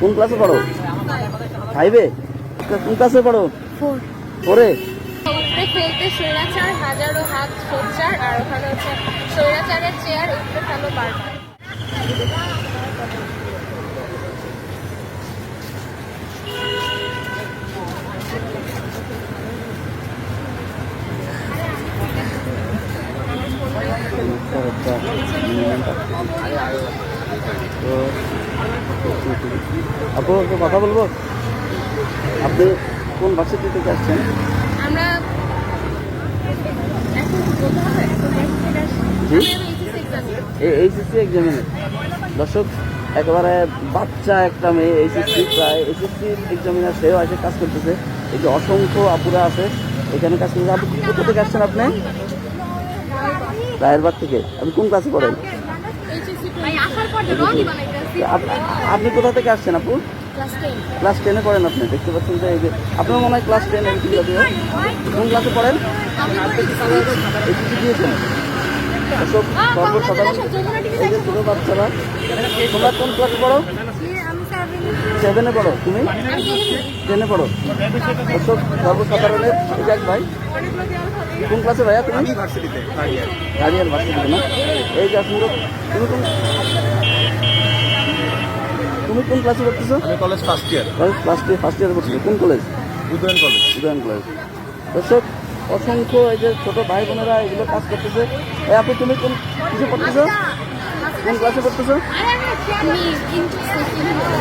কোন ক্লাসে পড়ো? ফাইভে কোন ক্লাসে পড়ো? উপরে ফেলতে স্বৈরাচার হাজারো হাত সোচ্চার আর ওখানে হচ্ছে স্বৈরাচারের চেয়ার উপরে ফেলো বারবার। তো আপু একটু কথা বলব? আপনি কোন ভার্সিটি থেকে আসছেন? আমরা এইচএসসি এক্সামিনে দর্শক একেবারে বাচ্চা একটা মেয়ে এইচএসসি প্রায় এইচএসসি এক্সামিনার সেও এসে কাজ করতেছে। এই যে অসংখ্য আপুরা আছে এখানে কাজ করতেছে। আপনি কোথা থেকে আসছেন আপনি? রায়েরবাগ থেকে। আপনি কোন ক্লাসে পড়েন? আপনি কোথা থেকে আসছেন আপু? ক্লাস টেনে পড়েন আপনি দেখতে পাচ্ছেন যে এই যে আপনার মনে হয় ক্লাস টেন যদিও কোন ক্লাসে পড়েন? পড়ি। দিয়েছেন? এসব সর্বসাধারণ এই যে ছোটো বাচ্চারা তোমরা কোন ক্লাসে পড়ো? সেভেনে পড়ো তুমি? টেনে পড়ো। এসব সর্বসাধারণের এই যাক ভাই কোন ক্লাসে ভাইয়া তুমি? ভার্সিটিতে থার্ড ইয়ার ভার্সিটিতে না? এই যে আসলে তুমি কোন তুমি কোন ক্লাসে পড়তেছো? আমি college first year class first ইয়ারে পড়তেছো। কোন college Udayan college Udayan college দর্শক অসংখ্য এই যে ছোট ভাই বোনেরা এগুলো কাজ করতেছে। এই আপু তুমি কোন কিছু পড়তেছো? কোন ক্লাসে পড়তেছো?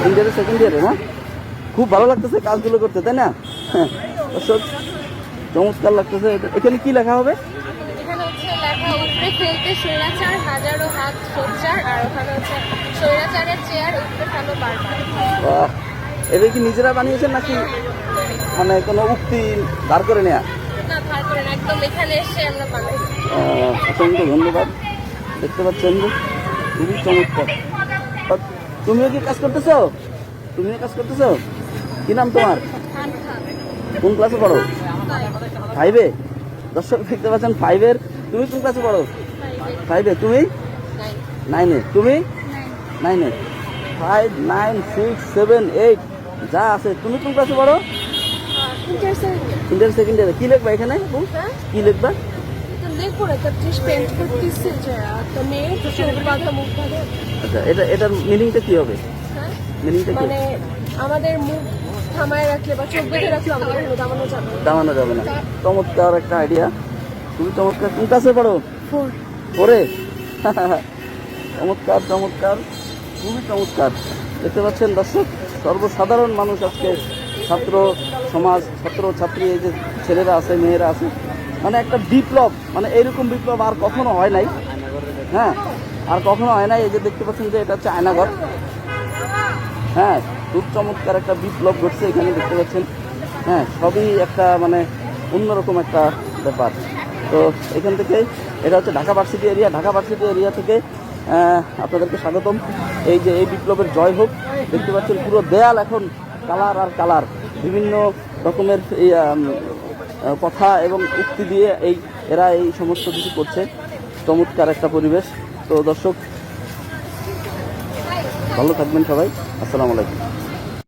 ইন্ডিয়াতে সেকেন্ড ইয়ারে না? খুব ভালো লাগতেছে কাজগুলো করতে তাই না? হ্যাঁ, দর্শক চমৎকার লাগতেছে। এখানে কি লেখা হবে? স্বৈরাচার হাজারো হাত সোচ্চার আর ওখানে হচ্ছে স্বৈরাচারের চেয়ার ফেলো বারবার। এটা কি নিজেরা বানিয়েছেন নাকি মানে কোনো উক্তি বার করে নেয়া? না ভার করে না একদম এখানে এসে আমরা বানাই। অসংখ্য ধন্যবাদ। দেখতে পাচ্ছেন যে খুবই চমৎকার। তুমিও কি কাজ করতেছো? তুমিও কাজ করতেছো? কি নাম তোমার? কোন ক্লাসে পড়ো? ফাইভে দর্শক দেখতে পাচ্ছেন ফাইভের তুমি কোন ক্লাসে পড়ো? ফাইভে তুমি? নাইনে তুমি? নাইনে five nine six seven eight যা আছে। তুমি কোন ক্লাসে পড়ো? ইন্টার সেকেন্ড ইয়ারে কি লিখবা এখানে? আপু? কি লিখবা? আচ্ছা এটা এটার মিনিংটা কি হবে? হ্যাঁ? মিনিংটা কি মানে আমাদের মুখ থামায় রাখলে বা চোখ বেঁধে রাখলে আমাদের দামানো যাবে না। দামানো যাবে না। চমৎকার একটা আইডিয়া খুবই চমৎকার কোন ক্লাসে পড়ো? ফোর পরে চমৎকার চমৎকার, খুবই চমৎকার। দেখতে পাচ্ছেন দর্শক, সর্বসাধারণ মানুষ আজকে ছাত্র সমাজ, ছাত্র, ছাত্রী, এই যে ছেলেরা আছে, মেয়েরা আছে মানে একটা বিপ্লব মানে এইরকম বিপ্লব আর কখনো হয় নাই। হ্যাঁ আর কখনো হয় নাই, এই যে দেখতে পাচ্ছেন যে এটা হচ্ছে আয়নাঘর। হ্যাঁ খুব চমৎকার একটা বিপ্লব ঘটছে এখানে, দেখতে পাচ্ছেন। হ্যাঁ সবই একটা মানে অন্যরকম একটা ব্যাপার। তো এখান থেকে, এটা হচ্ছে Dhaka varsity area Dhaka varsity area থেকে আপনাদেরকে স্বাগতম। এই যে এই বিপ্লবের জয় হোক, দেখতে পাচ্ছেন পুরো দেয়াল এখন কালার আর কালার, বিভিন্ন রকমের কথা এবং উক্তি দিয়ে এই, এরা এই সমস্ত কিছু করছে। চমৎকার একটা পরিবেশ। তো দর্শক, ভালো থাকবেন সবাই। আসসালামু আলাইকুম।